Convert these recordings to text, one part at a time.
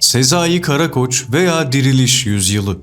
Sezai Karakoç veya Diriliş Yüzyılı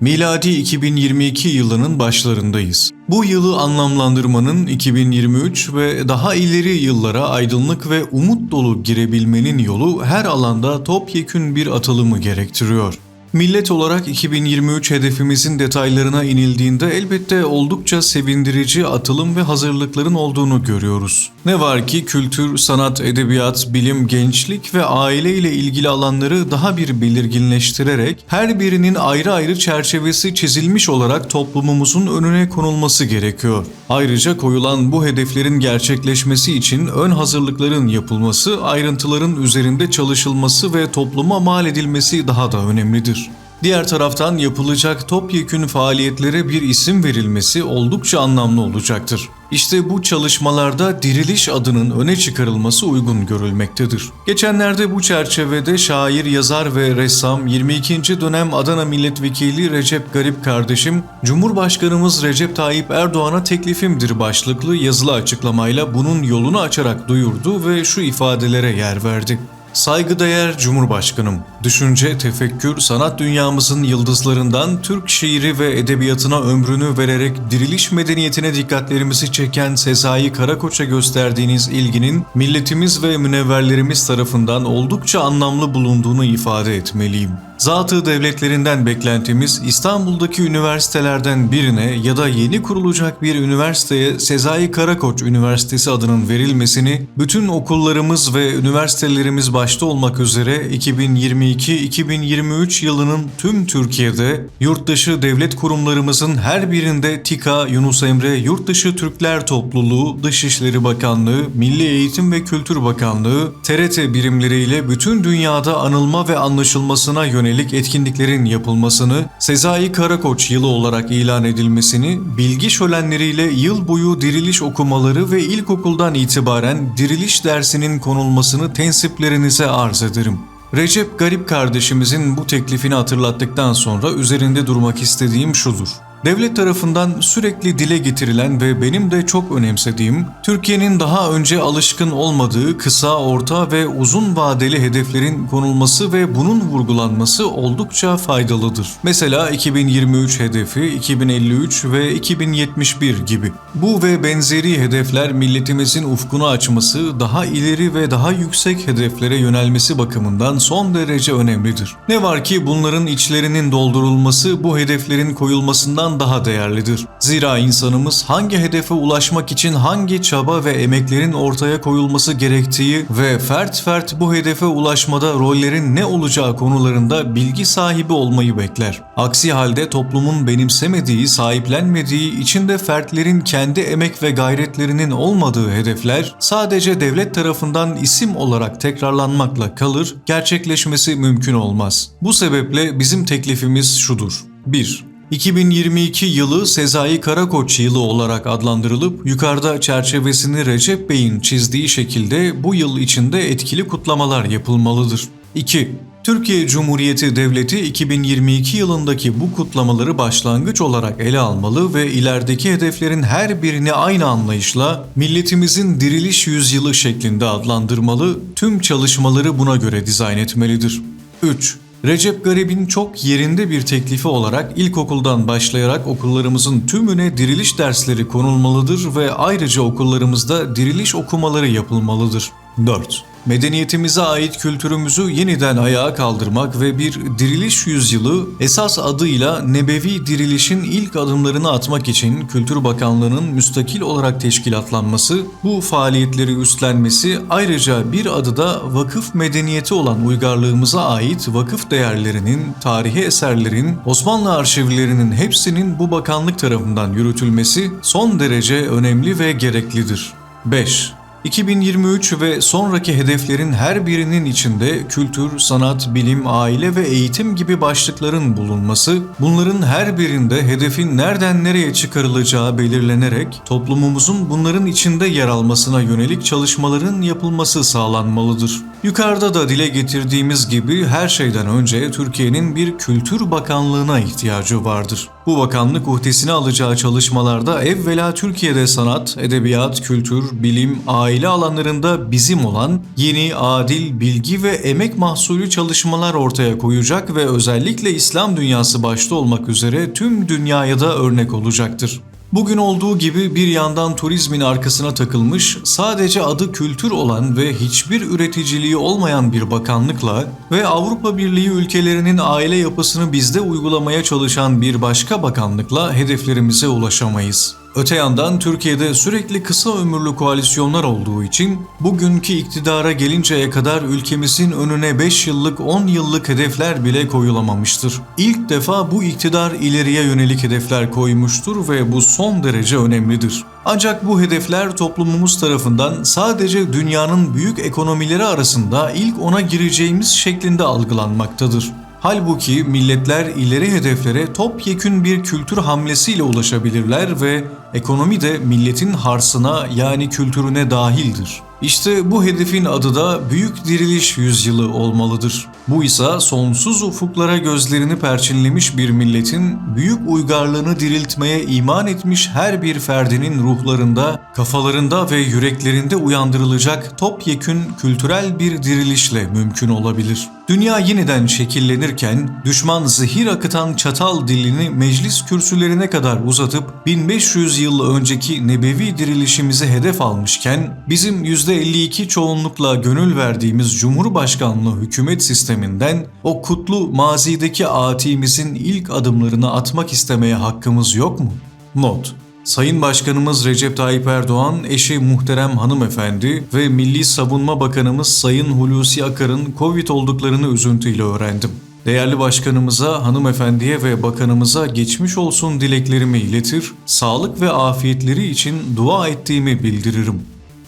Miladi 2022 yılının başlarındayız. Bu yılı anlamlandırmanın 2023 ve daha ileri yıllara aydınlık ve umut dolu girebilmenin yolu her alanda topyekün bir atılımı gerektiriyor. Millet olarak 2023 hedefimizin detaylarına inildiğinde elbette oldukça sevindirici atılım ve hazırlıkların olduğunu görüyoruz. Ne var ki kültür, sanat, edebiyat, bilim, gençlik ve aile ile ilgili alanları daha bir belirginleştirerek her birinin ayrı ayrı çerçevesi çizilmiş olarak toplumumuzun önüne konulması gerekiyor. Ayrıca koyulan bu hedeflerin gerçekleşmesi için ön hazırlıkların yapılması, ayrıntıların üzerinde çalışılması ve topluma mal edilmesi daha da önemlidir. Diğer taraftan yapılacak topyekün faaliyetlere bir isim verilmesi oldukça anlamlı olacaktır. İşte bu çalışmalarda diriliş adının öne çıkarılması uygun görülmektedir. Geçenlerde bu çerçevede şair, yazar ve ressam 22. dönem Adana Milletvekili Recep Garip kardeşim, Cumhurbaşkanımız Recep Tayyip Erdoğan'a teklifimdir başlıklı yazılı açıklamayla bunun yolunu açarak duyurdu ve şu ifadelere yer verdi. Saygıdeğer Cumhurbaşkanım, düşünce, tefekkür, sanat dünyamızın yıldızlarından Türk şiiri ve edebiyatına ömrünü vererek diriliş medeniyetine dikkatlerimizi çeken Sezai Karakoç'a gösterdiğiniz ilginin milletimiz ve münevverlerimiz tarafından oldukça anlamlı bulunduğunu ifade etmeliyim. Zatı devletlerinden beklentimiz İstanbul'daki üniversitelerden birine ya da yeni kurulacak bir üniversiteye Sezai Karakoç Üniversitesi adının verilmesini bütün okullarımız ve üniversitelerimiz başta olmak üzere 2022-2023 yılının tüm Türkiye'de yurtdışı devlet kurumlarımızın her birinde TİKA, Yunus Emre, Yurtdışı Türkler Topluluğu, Dışişleri Bakanlığı, Milli Eğitim ve Kültür Bakanlığı, TRT birimleriyle bütün dünyada anılma ve anlaşılmasına yönelik etkinliklerin yapılmasını, Sezai Karakoç yılı olarak ilan edilmesini, bilgi şölenleriyle yıl boyu diriliş okumaları ve ilkokuldan itibaren diriliş dersinin konulmasını tensiplerinize arz ederim. Recep Garip kardeşimizin bu teklifini hatırlattıktan sonra üzerinde durmak istediğim şudur. Devlet tarafından sürekli dile getirilen ve benim de çok önemsediğim, Türkiye'nin daha önce alışkın olmadığı kısa, orta ve uzun vadeli hedeflerin konulması ve bunun vurgulanması oldukça faydalıdır. Mesela 2023 hedefi, 2053 ve 2071 gibi. Bu ve benzeri hedefler milletimizin ufkunu açması, daha ileri ve daha yüksek hedeflere yönelmesi bakımından son derece önemlidir. Ne var ki bunların içlerinin doldurulması bu hedeflerin koyulmasından daha değerlidir. Zira insanımız hangi hedefe ulaşmak için hangi çaba ve emeklerin ortaya koyulması gerektiği ve fert fert bu hedefe ulaşmada rollerin ne olacağı konularında bilgi sahibi olmayı bekler. Aksi halde toplumun benimsemediği, sahiplenmediği, içinde fertlerin kendi emek ve gayretlerinin olmadığı hedefler sadece devlet tarafından isim olarak tekrarlanmakla kalır, gerçekleşmesi mümkün olmaz. Bu sebeple bizim teklifimiz şudur. 1. 2022 yılı Sezai Karakoç yılı olarak adlandırılıp yukarıda çerçevesini Recep Bey'in çizdiği şekilde bu yıl içinde etkili kutlamalar yapılmalıdır. 2. Türkiye Cumhuriyeti Devleti 2022 yılındaki bu kutlamaları başlangıç olarak ele almalı ve ilerideki hedeflerin her birini aynı anlayışla milletimizin diriliş yüzyılı şeklinde adlandırmalı, tüm çalışmaları buna göre dizayn etmelidir. 3. Recep Garip'in çok yerinde bir teklifi olarak ilkokuldan başlayarak okullarımızın tümüne diriliş dersleri konulmalıdır ve ayrıca okullarımızda diriliş okumaları yapılmalıdır. 4. Medeniyetimize ait kültürümüzü yeniden ayağa kaldırmak ve bir diriliş yüzyılı esas adıyla Nebevi Diriliş'in ilk adımlarını atmak için Kültür Bakanlığı'nın müstakil olarak teşkilatlanması, bu faaliyetleri üstlenmesi ayrıca bir adı da vakıf medeniyeti olan uygarlığımıza ait vakıf değerlerinin, tarihi eserlerin, Osmanlı arşivlerinin hepsinin bu bakanlık tarafından yürütülmesi son derece önemli ve gereklidir. 5. 2023 ve sonraki hedeflerin her birinin içinde kültür, sanat, bilim, aile ve eğitim gibi başlıkların bulunması, bunların her birinde hedefin nereden nereye çıkarılacağı belirlenerek toplumumuzun bunların içinde yer almasına yönelik çalışmaların yapılması sağlanmalıdır. Yukarıda da dile getirdiğimiz gibi her şeyden önce Türkiye'nin bir kültür bakanlığına ihtiyacı vardır. Bu bakanlık uhdesine alacağı çalışmalarda evvela Türkiye'de sanat, edebiyat, kültür, bilim, aile alanlarında bizim olan yeni, adil, bilgi ve emek mahsulü çalışmalar ortaya koyacak ve özellikle İslam dünyası başta olmak üzere tüm dünyaya da örnek olacaktır. Bugün olduğu gibi bir yandan turizmin arkasına takılmış, sadece adı kültür olan ve hiçbir üreticiliği olmayan bir bakanlıkla ve Avrupa Birliği ülkelerinin aile yapısını bizde uygulamaya çalışan bir başka bakanlıkla hedeflerimize ulaşamayız. Öte yandan Türkiye'de sürekli kısa ömürlü koalisyonlar olduğu için bugünkü iktidara gelinceye kadar ülkemizin önüne 5 yıllık 10 yıllık hedefler bile koyulamamıştır. İlk defa bu iktidar ileriye yönelik hedefler koymuştur ve bu son derece önemlidir. Ancak bu hedefler toplumumuz tarafından sadece dünyanın büyük ekonomileri arasında ilk ona gireceğimiz şeklinde algılanmaktadır. Halbuki milletler ileri hedeflere topyekün bir kültür hamlesiyle ulaşabilirler ve ekonomi de milletin harsına yani kültürüne dahildir. İşte bu hedefin adı da Büyük Diriliş Yüzyılı olmalıdır. Bu ise sonsuz ufuklara gözlerini perçinlemiş bir milletin büyük uygarlığını diriltmeye iman etmiş her bir ferdinin ruhlarında, kafalarında ve yüreklerinde uyandırılacak topyekün kültürel bir dirilişle mümkün olabilir. Dünya yeniden şekillenirken düşman zehir akıtan çatal dilini meclis kürsülerine kadar uzatıp 1500 yıl önceki nebevi dirilişimizi hedef almışken bizim %52 çoğunlukla gönül verdiğimiz Cumhurbaşkanlığı hükümet sisteminden o kutlu mazideki atimizin ilk adımlarını atmak istemeye hakkımız yok mu? Not Sayın Başkanımız Recep Tayyip Erdoğan, eşi muhterem hanımefendi ve Milli Savunma Bakanımız Sayın Hulusi Akar'ın Covid olduklarını üzüntüyle öğrendim. Değerli başkanımıza, hanımefendiye ve bakanımıza geçmiş olsun dileklerimi iletir, sağlık ve afiyetleri için dua ettiğimi bildiririm.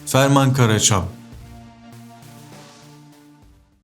Ferman Karaçam